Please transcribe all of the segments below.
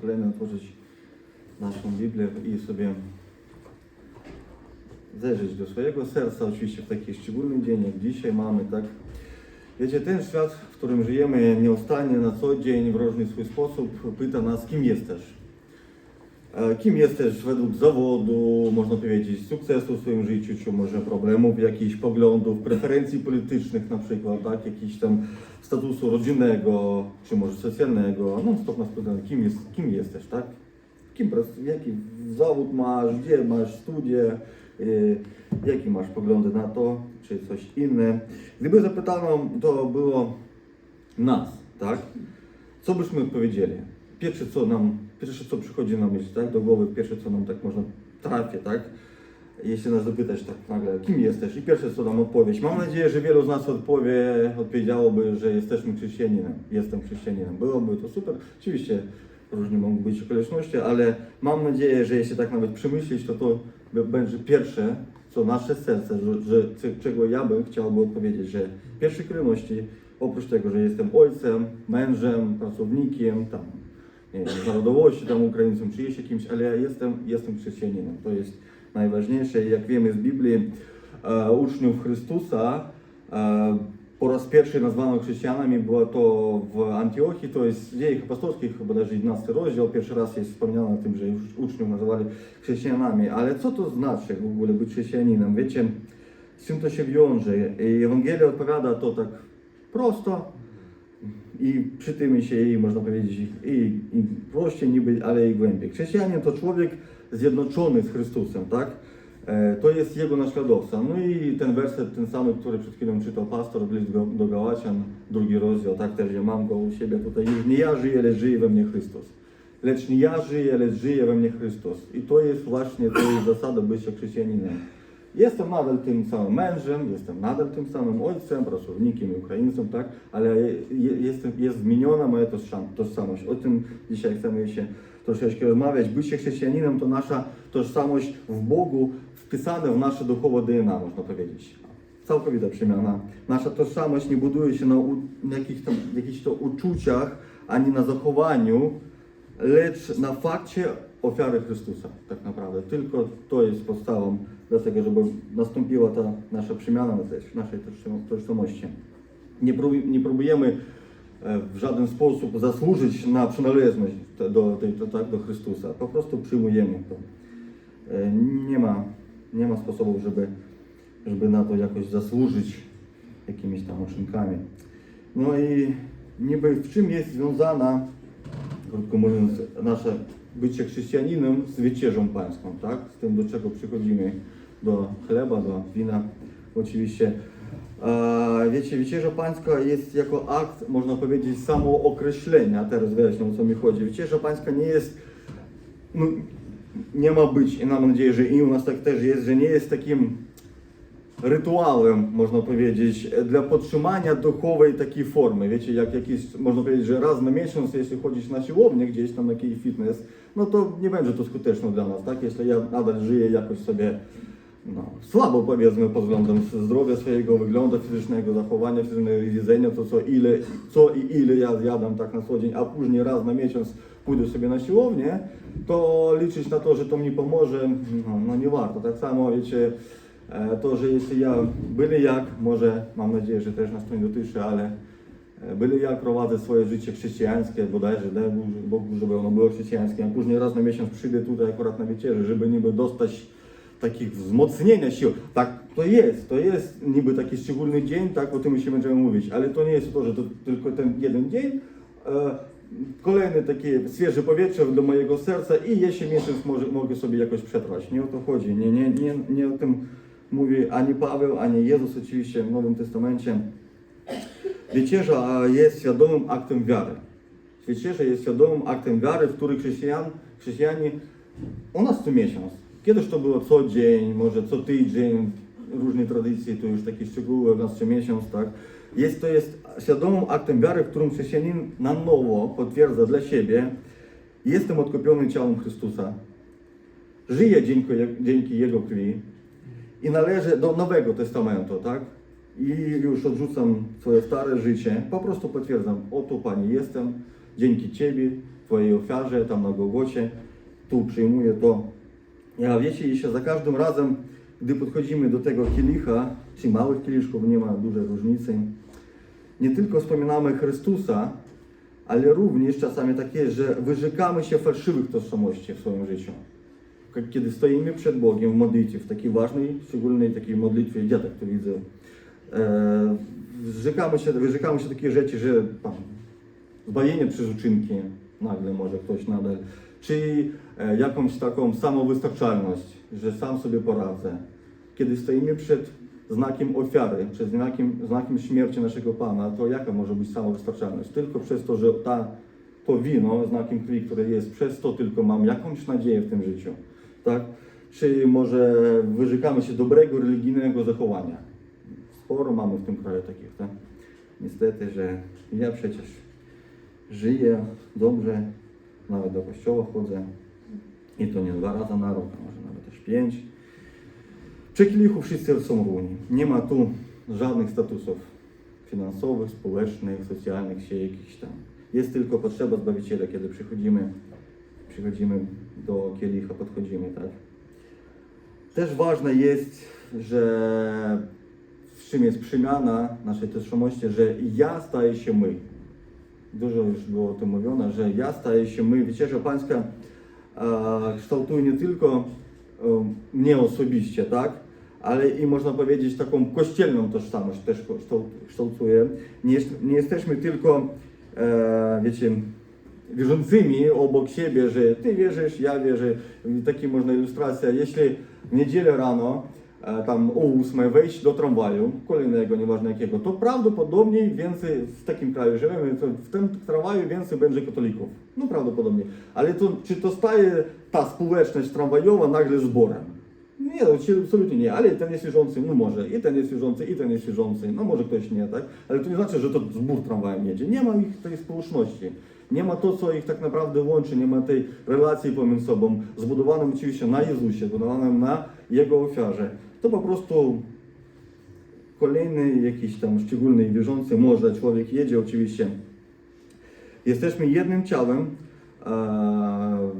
Kolejny otworzyć naszą Biblię i sobie zajrzeć do swojego serca, oczywiście w taki szczególny dzień, jak dzisiaj mamy, tak? Wiecie, ten świat, w którym żyjemy nieustannie, na co dzień, w różny swój sposób, pyta nas, kim jesteś. E, Kim jesteś według zawodu, można powiedzieć, sukcesu w swoim życiu, czy może problemów, jakichś poglądów, preferencji politycznych na przykład, tak, jakiś tam statusu rodzinnego, czy może socjalnego. No stop nas pytają, kim, jest, kim jesteś, tak? Kim, jaki zawód masz, gdzie masz studia, y, jakie masz poglądy na to, czy coś inne. Gdyby zapytano, to było nas, tak? Co byśmy powiedzieli? Pierwsze co nam, pierwsze co przychodzi na myśl, tak? Do głowy, pierwsze co nam tak można trafia, tak? Jeśli nas zapytać tak nagle, kim jesteś? I pierwsze co nam odpowiedź. Mam nadzieję, że wielu z nas odpowie, odpowiedziałoby, że jesteśmy chrześcijaninem. Jestem chrześcijaninem. Byłoby to super. Oczywiście różne mogą być okoliczności, ale mam nadzieję, że jeśli tak nawet przemyśleć, to to będzie pierwsze, co nasze serce, że, że czego ja bym chciałby odpowiedzieć, że w pierwszej kolejności, oprócz tego, że jestem ojcem, mężem, pracownikiem, tam, nie narodowości tam Ukraińcom, czy jeszcze kimś, ale ja jestem, jestem chrześcijaninem. To jest najważniejsze. Jak wiemy z Biblii, e, uczniów Chrystusa e, po raz pierwszy nazwano chrześcijanami, było to w Antiochii, to jest w dziejach apostolskich, chyba nawet 11 rozdział, pierwszy raz jest wspomniane o tym, że uczniów nazywali chrześcijanami. Ale co to znaczy w ogóle być chrześcijaninem? Wiecie, z czym to się wiąże? I Ewangelia odpowiada to tak prosto, i przy tym się i można powiedzieć i, i prościej niby, ale i głębiej. Chrześcijanin to człowiek zjednoczony z Chrystusem, tak? E, To jest jego naśladowca. No i ten werset, ten samý, który przed chwilą czytał pastor, list do, do Gałacjan, drugi rozdział, tak też ja mam go u siebie tutaj. Już nie ja żyję, lecz żyje we mnie Chrystus. Lecz nie ja żyję, lecz żyje we mnie Chrystus. I to jest właśnie, to jest zasada bycia chrześcijaninem. Jestem nadal tym samym mężem, jestem nadal tym samym ojcem, pracownikiem i Ukraińcem, tak? Ale je, jestem, jest zmieniona moja tożsam- tożsamość. O tym dzisiaj chcemy się troszeczkę rozmawiać. Bycie chrześcijaninem to nasza tożsamość w Bogu wpisane w nasze duchowe DNA, można powiedzieć. Całkowita przemiana. Nasza tożsamość nie buduje się na, u, na jakich tam, jakichś to uczuciach, ani na zachowaniu, lecz na fakcie ofiary Chrystusa, tak naprawdę. Tylko to jest podstawą do tego, żeby nastąpiła ta nasza przemiana na tej- naszej tożsam- tożsamości. Nie, prób, nie próbujemy e, w żaden sposób zasłużyć na przynależność do, tej, tak, do Chrystusa. Po prostu przyjmujemy to. E, Nie ma, nie ma sposobów, żeby, żeby na to jakoś zasłużyć jakimiś tam uczynkami. No i niby w czym jest związana krótko mówiąc, nasze bycie chrześcijaninem z wieczerzą pańską, tak? Z tym, do czego przychodzimy, do chleba, do wina, oczywiście. E, wiecie, wieczerza pańska jest jako akt, można powiedzieć, samookreślenia, teraz wyjaśnię, o co mi chodzi. Wieczerza pańska nie jest, no, nie ma być, i mam nadzieję, że i u nas tak też jest, że nie jest takim rytuałem, można powiedzieć, dla podtrzymania duchowej takiej formy. Wiecie, jak jakiś, można powiedzieć, że raz na miesiąc, jeśli chodzić na siłownię gdzieś tam, jakiś fitness, no to nie będzie to skuteczne dla nas, tak? Jeśli ja nadal żyję jakoś sobie no, słabo powiedzmy pod względem zdrowia swojego, wyglądu fizycznego, zachowania fizycznego, jedzenia, to co ile, co i ile ja zjadam tak na co dzień, a później raz na miesiąc pójdę sobie na siłownię, to liczyć na to, że to mi pomoże, no, no nie warto. Tak samo wiecie, e, to, że jeśli ja byle jak, może mam nadzieję, że też nas to nie dotyczy, ale e, byle jak prowadzę swoje życie chrześcijańskie, bodajże daj Bogu, żeby ono było chrześcijańskie, a później raz na miesiąc przyjdę tutaj akurat na wieczerzę, żeby niby dostać takich wzmocnienia sił. Tak, to jest, to jest niby taki szczególny dzień, tak, o tym się będziemy mówić, ale to nie jest to, że to tylko ten jeden dzień. E, kolejne takie świeże powietrze do mojego serca i jeśli miesiąc może, mogę sobie jakoś przetrwać. Nie o to chodzi, nie, nie, nie, nie o tym mówi ani Paweł, ani Jezus oczywiście w Nowym Testamencie. Wieczerza jest świadomym aktem wiary. Wieczerza jest świadomym aktem wiary, w który chrześcijan, chrześcijanie u nas co miesiąc. Kiedyś to było co dzień, może co tydzień, różne tradycje, to już takie szczegóły, u nas co miesiąc, tak. Jest to jest świadomym aktem wiary, w którym chrześcijanin na nowo potwierdza dla siebie, jestem odkupiony ciałem Chrystusa, żyję dzięki, dzięki Jego krwi i należę do Nowego Testamentu, tak? I już odrzucam swoje stare życie, po prostu potwierdzam, oto Panie jestem, dzięki Ciebie, Twojej ofiarze, tam na Gołocie, tu przyjmuję to. A wiecie, jeszcze za każdym razem, gdy podchodzimy do tego kielicha, czy małych kieliszków, nie ma dużej różnicy, nie tylko wspominamy Chrystusa, ale również czasami tak jest, że wyrzekamy się fałszywych tożsamości w swoim życiu. Kiedy stoimy przed Bogiem w modlitwie, w takiej ważnej, szczególnej takiej modlitwie, ja tak to widzę, e, wyrzekamy się, wyrzekamy się takich rzeczy, że tam, zbawienie przez uczynki, nagle może ktoś nadal, czy e, jakąś taką samowystarczalność, że sam sobie poradzę. Kiedy stoimy przed znakiem ofiary, przed znakiem, znakiem śmierci naszego Pana, to jaka może być samowystarczalność? Tylko przez to, że ta, to wino, znakiem krwi, które jest, przez to tylko mam jakąś nadzieję w tym życiu, tak? Czy może wyrzekamy się dobrego religijnego zachowania? Sporo mamy w tym kraju takich, tak? Niestety, że ja przecież żyję dobrze, nawet do kościoła chodzę i to nie dwa razy na rok, może nawet też pięć. Przy kielichu wszyscy są równi. Nie ma tu żadnych statusów finansowych, społecznych, socjalnych, czy jakichś tam. Jest tylko potrzeba Zbawiciela, kiedy przychodzimy, przychodzimy do kielicha, podchodzimy, tak? Też ważne jest, że czym jest przemiana naszej tożsamości, że ja staję się my. Dużo już było o tym mówione, że ja staję się my. Wiecierza Pańska e, kształtuje nie tylko e, mnie osobiście, tak? Ale i można powiedzieć taką kościelną tożsamość też kształ- kształtuje. Nie, nie jesteśmy tylko, e, wiecie, wierzącymi obok siebie, że ty wierzysz, ja wierzę. Taki można ilustracja. Jeśli w niedzielę rano tam o 8 wejść do tramwaju, kolejnego, nieważne jakiego, to prawdopodobnie więcej w takim kraju żyjemy, w tym tramwaju więcej będzie katolików. No prawdopodobnie. Ale to, czy to staje ta społeczność tramwajowa nagle zborem? Nie, no, absolutnie nie, ale ten jest wierzący, no może, i ten jest wierzący, i ten jest wierzący, no może ktoś nie, tak? Ale to nie znaczy, że to zbór tramwajem jedzie. Nie ma ich tej społeczności. Nie ma to, co ich tak naprawdę łączy, nie ma tej relacji pomiędzy sobą, zbudowanym oczywiście na Jezusie, zbudowanym na Jego ofiarze. To po prostu kolejny jakiś tam szczególny wierzący, może człowiek jedzie oczywiście. Jesteśmy jednym ciałem, e,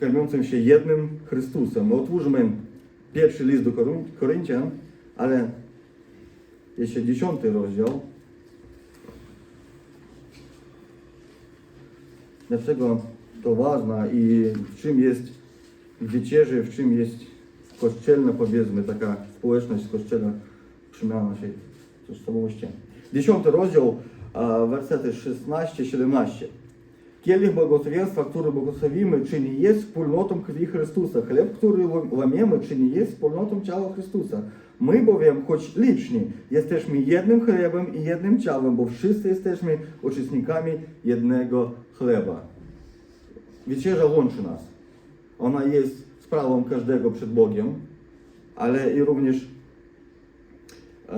karmiącym się jednym Chrystusem. Otwórzmy pierwszy list do Koryn- Koryntian, ale jeszcze dziesiąty rozdział. Dlaczego to ważne i w czym jest w wiecierzy, w czym jest kościelna, powiedzmy, taka społeczność kościelna, przemiana naszej tożsamości. Dziesiąty rozdział, wersety 16-17. Kielich błogosławieństwa, który błogosławimy, czy nie jest wspólnotą krwi Chrystusa? Chleb, który łamiemy, czy nie jest wspólnotą ciała Chrystusa? My bowiem, choć liczni, jesteśmy jednym chlebem i jednym ciałem, bo wszyscy jesteśmy uczestnikami jednego chleba. Wieczerza łączy nas. Ona jest sprawą każdego przed Bogiem, ale i również e,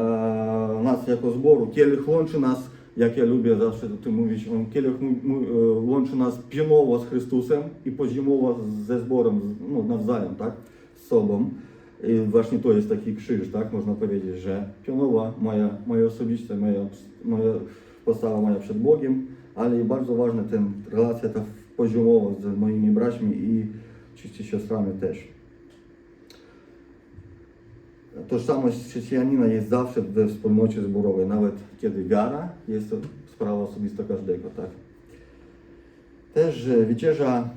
nas jako zboru. Kielich łączy nas, jak ja lubię zawsze o tym mówić, on kielich e, łączy nas pionowo z Chrystusem i poziomowo ze zborem, no, nawzajem, tak, z sobą. I właśnie to jest taki krzyż, tak, można powiedzieć, że pionowa moja, moja osobista, moja, moja postawa moja przed Bogiem, ale i bardzo ważna ten relacja ta poziomowa z moimi braćmi i oczywiście siostrami też. Tożsamość chrześcijanina jest zawsze we wspólnocie zborowej, nawet kiedy wiara jest to sprawa osobista każdego, tak? Też e, wiecierza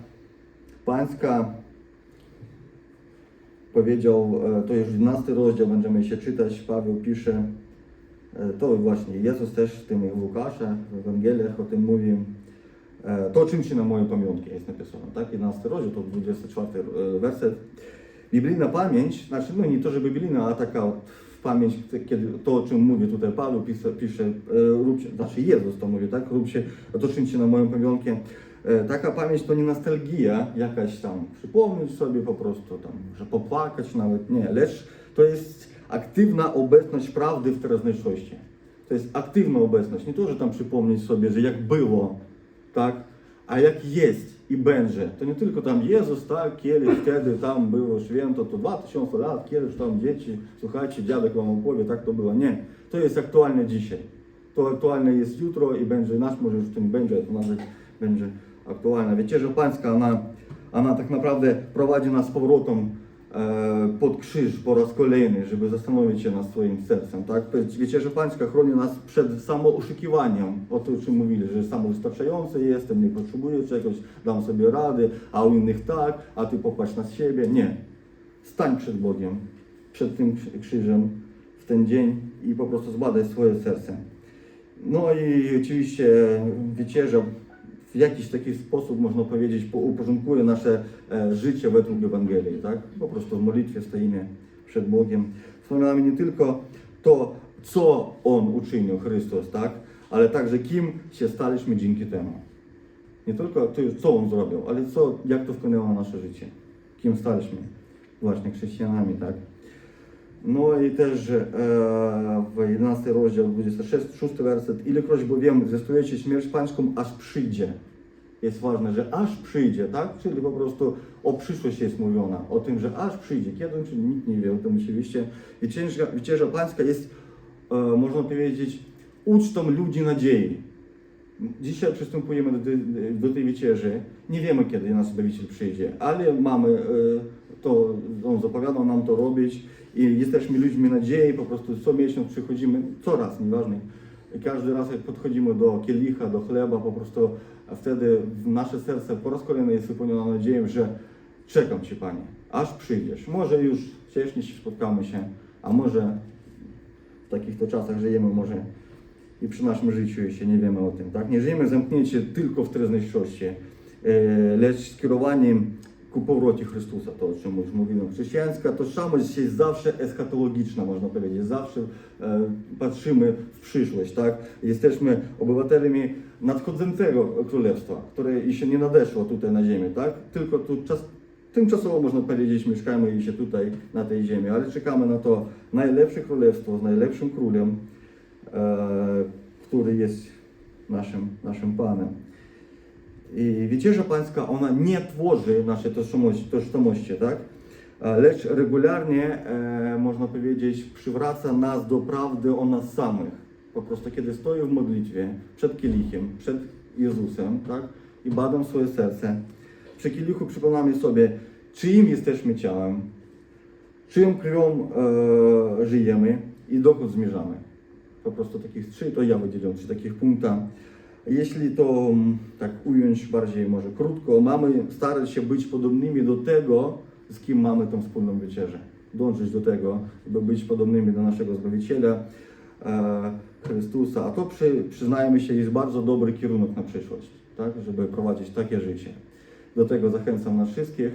pańska powiedział, e, to już 12 rozdział będziemy się czytać, Paweł pisze, e, to właśnie Jezus też w tym Łukasza, w Ewangeliach o tym mówi, e, to czymcie na moją pamiątkę jest napisane, tak? 11 rozdział, to 24 e, werset. Biblijna pamięć, znaczy no nie to, że biblijna, a taka pamięć, kiedy to, o czym mówi tutaj Paweł, pisze, pisze e, róbcie, znaczy Jezus to mówi, tak? Róbcie, to czymcie na moją pamiątkę. E, Taka pamięć to nie nostalgia jakaś tam, przypomnieć sobie po prostu tam, że popłakać nawet, nie, lecz to jest aktywna obecność prawdy w teraźniejszości. To jest aktywna obecność, nie to, że tam przypomnieć sobie, że jak było, tak, a jak jest i będzie. To nie tylko tam Jezus, tak, kiedyś wtedy tam było święto, to 2000 lat, kiedyś tam dzieci, słuchajcie, dziadek wam opowie, tak to było. Nie, to jest aktualne dzisiaj. To aktualne jest jutro i będzie, nasz może już nie będzie, to nawet będzie aktualna. Wiecierza Pańska, ona, ona tak naprawdę prowadzi nas z powrotem pod krzyż po raz kolejny, żeby zastanowić się nad swoim sercem. Tak? Wiecierza Pańska chroni nas przed samooszukiwaniem, o tym, czym mówili, że samowystarczający jestem, nie potrzebuję czegoś, dam sobie rady, a u innych tak, a ty popatrz na siebie. Nie. Stań przed Bogiem, przed tym krzy- krzyżem w ten dzień i po prostu zbadaj swoje serce. No i oczywiście wiecierza w jakiś taki sposób, można powiedzieć, po- uporządkuje nasze e, życie według Ewangelii, tak? Po prostu w modlitwie stoimy przed Bogiem. Wspominamy nie tylko to, co On uczynił, Chrystus, tak? Ale także kim się staliśmy dzięki temu. Nie tylko to, co On zrobił, ale co, jak to wpłynęło na nasze życie. Kim staliśmy właśnie chrześcijanami, tak? No i też e, w 11 rozdział 26 6 werset Ilekroć bowiem zwiastujecie śmierć pańską, aż przyjdzie. Jest ważne, że aż przyjdzie, tak? Czyli po prostu o przyszłości jest mówiona, o tym, że aż przyjdzie. Kiedy, czyli nikt nie wie o tym oczywiście. Wiecierza, wieczerza pańska jest, e, można powiedzieć, ucztą ludzi nadziei. Dzisiaj przystępujemy do do tej wieczerzy. Nie wiemy, kiedy nasz Zbawiciel przyjdzie, ale mamy e, to, On zapowiadał nam to robić i jesteśmy ludźmi nadziei, po prostu co miesiąc przychodzimy, coraz, nieważne. Każdy raz jak podchodzimy do kielicha, do chleba, po prostu wtedy nasze serce po raz kolejny jest wypełnione nadzieją, że czekam Cię Panie, aż przyjdziesz. Może już wcześniej się spotkamy się, a może w takich to czasach żyjemy, może i przy naszym życiu jeszcze nie wiemy o tym. Tak? Nie żyjemy zamknięci tylko w teraźniejszości, e, lecz skierowaniem ku powrocie Chrystusa, to o czym już mówiłem. Chrześcijańska tożsamość jest zawsze eschatologiczna, można powiedzieć. Zawsze e, patrzymy w przyszłość, tak? Jesteśmy obywatelami nadchodzącego królestwa, które jeszcze nie nadeszło tutaj na ziemię, tak? Tylko tu czas, tymczasowo można powiedzieć mieszkamy się tutaj na tej ziemi, ale czekamy na to najlepsze królestwo z najlepszym królem, e, który jest naszym, naszym Panem. I wiecierza pańska, ona nie tworzy naszej tożsamości, tożsamości tak? E, lecz regularnie, e, można powiedzieć, przywraca nas do prawdy o nas samych. Po prostu, kiedy stoję w modlitwie przed kielichem, przed Jezusem, tak? I badam swoje serce, przy kielichu przypominamy sobie, czyim jesteśmy ciałem, czyją krwią e, żyjemy i dokąd zmierzamy. Po prostu takich trzy to ja wydzielam, trzy takich punkta. Jeśli to mm, tak ująć bardziej może krótko, mamy starać się być podobnymi do tego, z kim mamy tą wspólną wieczerzę. Dążyć do tego, by być podobnymi do naszego Zbawiciela e, Chrystusa. A to przy, przyznajmy się jest bardzo dobry kierunek na przyszłość, tak? żeby prowadzić takie życie. Do tego zachęcam nas wszystkich.